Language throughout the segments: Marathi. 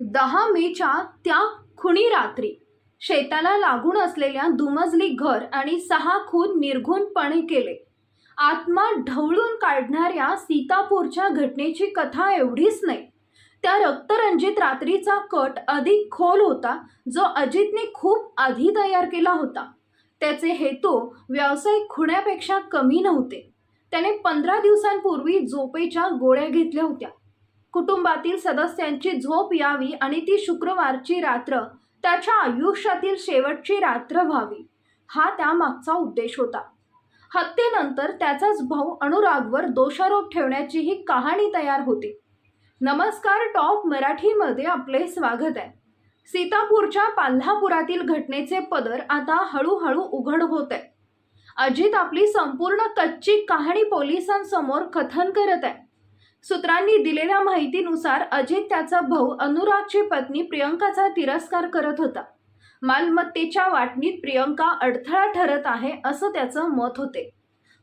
दहा मेच्या त्या खुणी रात्री शेताला लागून असलेल्या दुमजली घर आणि सहा खून निर्घुणपणे केले. आत्मा ढवळून काढणाऱ्या सीतापूरच्या घटनेची कथा एवढीच नाही. त्या रक्तरंजित रात्रीचा कट अधिक खोल होता जो अजितने खूप आधी तयार केला होता. त्याचे हेतू व्यावसायिक खुण्यापेक्षा कमी नव्हते. त्याने पंधरा दिवसांपूर्वी झोपेच्या गोळ्या घेतल्या होत्या. कुटुंबातील सदस्यांची झोप यावी आणि ती शुक्रवारची रात्र त्याच्या आयुष्यातील शेवटची रात्र व्हावी. हा त्यामागचा उद्देश होता. हत्येनंतर त्याचाच भाऊ अनुरागवर दोषारोप ठेवण्याची ही कहाणी तयार होती. नमस्कार टॉप मराठीमध्ये आपले स्वागत आहे. सीतापूरच्या पाल्हापुरातील घटनेचे पदर आता हळूहळू उघड होत आहे. अजित आपली संपूर्ण कच्ची कहाणी पोलिसांसमोर कथन करत आहे. सूत्रांनी दिलेल्या माहितीनुसार अजित त्याचा भाऊ अनुरागची पत्नी प्रियंकाचा तिरस्कार करत होता. मालमत्तेच्या वाटणीत प्रियंका अडथळा ठरत आहे असं त्याचं मत होते.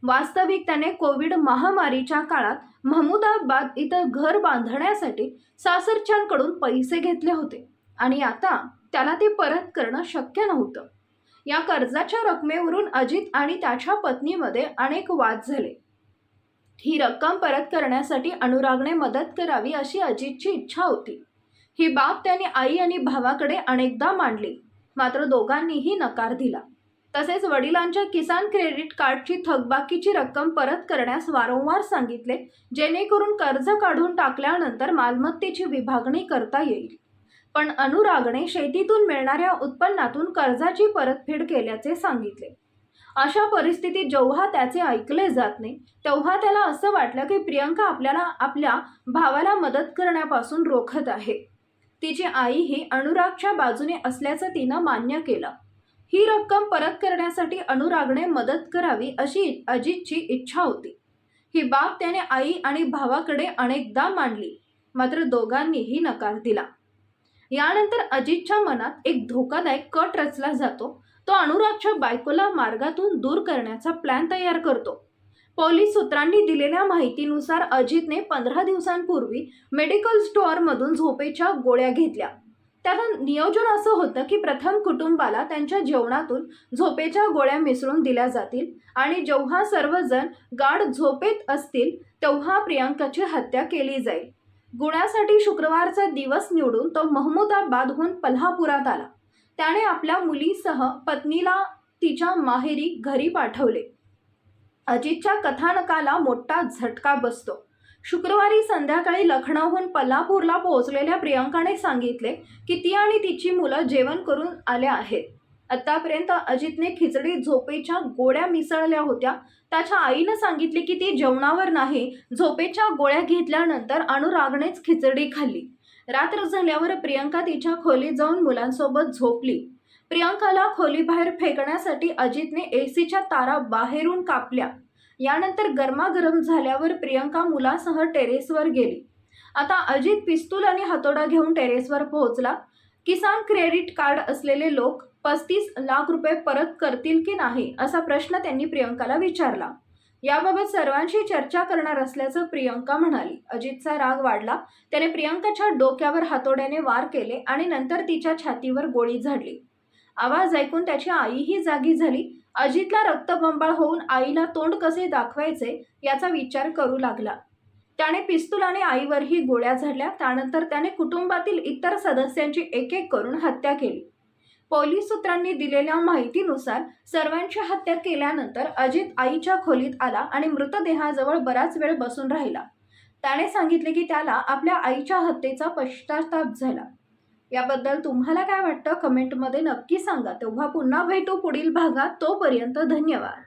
वास्तविक त्याने कोविड महामारीच्या काळात महमुदाबाद इथं घर बांधण्यासाठी सासरच्यांकडून पैसे घेतले होते आणि आता त्याला ते परत करणं शक्य नव्हतं. या कर्जाच्या रकमेवरून अजित आणि त्याच्या पत्नीमध्ये अनेक वाद झाले. ही रक्कम परत करण्यासाठी अनुरागने मदत करावी अशी अजितची इच्छा होती. ही बाब त्याने आई आणि भावाकडे अनेकदा मांडली मात्र दोघांनीही नकार दिला. तसेच वडिलांच्या किसान क्रेडिट कार्डची थकबाकीची रक्कम परत करण्यास वारंवार सांगितले जेणेकरून कर्ज काढून टाकल्यानंतर मालमत्तेची विभागणी करता येईल. पण अनुरागने शेतीतून मिळणाऱ्या उत्पन्नातून कर्जाची परतफेड केल्याचे सांगितले. अशा परिस्थितीत जेव्हा त्याचे ऐकले जात नाही तेव्हा त्याला असं वाटलं की प्रियंका आपल्याला आपल्या भावाला मदत करण्यापासून रोखत आहे. तिची आई ही अनुरागच्या बाजूने असल्याचं तिनं मान्य केलं. ही रक्कम परत करण्यासाठी अनुरागने मदत करावी अशी अजितची इच्छा होती. ही बाब त्याने आई आणि भावाकडे अनेकदा मांडली मात्र दोघांनीही नकार दिला. यानंतर अजितच्या मनात एक धोकादायक कट रचला जातो तो अनुरागच्या बायकोला मार्गातून दूर करण्याचा प्लॅन तयार करतो. पोलीस सूत्रांनी दिलेल्या माहितीनुसार अजितने पंधरा दिवसांपूर्वी मेडिकल स्टोअरमधून झोपेच्या गोळ्या घेतल्या. त्याचं नियोजन असं होतं की प्रथम कुटुंबाला त्यांच्या जेवणातून झोपेच्या गोळ्या मिसळून दिल्या जातील आणि जेव्हा सर्वजण गाढ झोपेत असतील तेव्हा प्रियांकाची हत्या केली जाईल. गुन्ह्यासाठी शुक्रवारचा दिवस निवडून तो महमुदाबादहून पल्हापुरात आला. त्याने आपल्या मुलीसह पत्नीला तिच्या माहेरी घरी पाठवले. अजितच्या कथानकाला मोठा झटका बसतो. शुक्रवारी संध्याकाळी लखनौहून पल्हापूरला पोहोचलेल्या प्रियंकाने सांगितले की ती आणि तिची मुलं जेवण करून आल्या आहेत. आत्तापर्यंत अजितने खिचडी झोपेच्या गोळ्या मिसळल्या होत्या. त्याच्या आईनं सांगितले की ती जेवणावर नाही झोपेच्या गोळ्या घेतल्यानंतर अनुरागनेच खिचडी खाल्ली. रात्र झाल्यावर प्रियंका तिच्या खोलीत जाऊन मुलांसोबत झोपली. प्रियंकाला खोलीबाहेर फेकण्यासाठी अजितने एसीच्या तारा बाहेरून कापल्या. यानंतर गरमागरम झाल्यावर प्रियंका मुलासह टेरेसवर गेली. आता अजित पिस्तूल आणि हातोडा घेऊन टेरेसवर पोहोचला. किसान क्रेडिट कार्ड असलेले लोक पस्तीस लाख रुपये परत करतील की नाही असा प्रश्न त्यांनी प्रियंकाला विचारला. याबाबत सर्वांशी चर्चा करणार असल्याचं प्रियंका म्हणाली. अजितचा राग वाढला. त्याने प्रियंकाच्या डोक्यावर हातोड्याने वार केले आणि नंतर तिच्या छातीवर गोळी झाडली. आवाज ऐकून त्याची आईही जागी झाली. अजितला रक्तबंबाळ होऊन आईला तोंड कसे दाखवायचे याचा विचार करू लागला. त्याने पिस्तुलाने आईवरही गोळ्या झाडल्या. त्यानंतर त्याने कुटुंबातील इतर सदस्यांची एक एक करून हत्या केली. पोलीस सूत्रांनी दिलेल्या माहितीनुसार सर्वांची हत्या केल्यानंतर अजित आईच्या खोलीत आला आणि मृतदेहाजवळ बराच वेळ बसून राहिला. त्याने सांगितले की त्याला आपल्या आईच्या हत्येचा पश्चाताप झाला. याबद्दल तुम्हाला काय वाटतं? कमेंटमध्ये नक्की सांगा. तेव्हा पुन्हा भेटू पुढील भागात. तोपर्यंत धन्यवाद.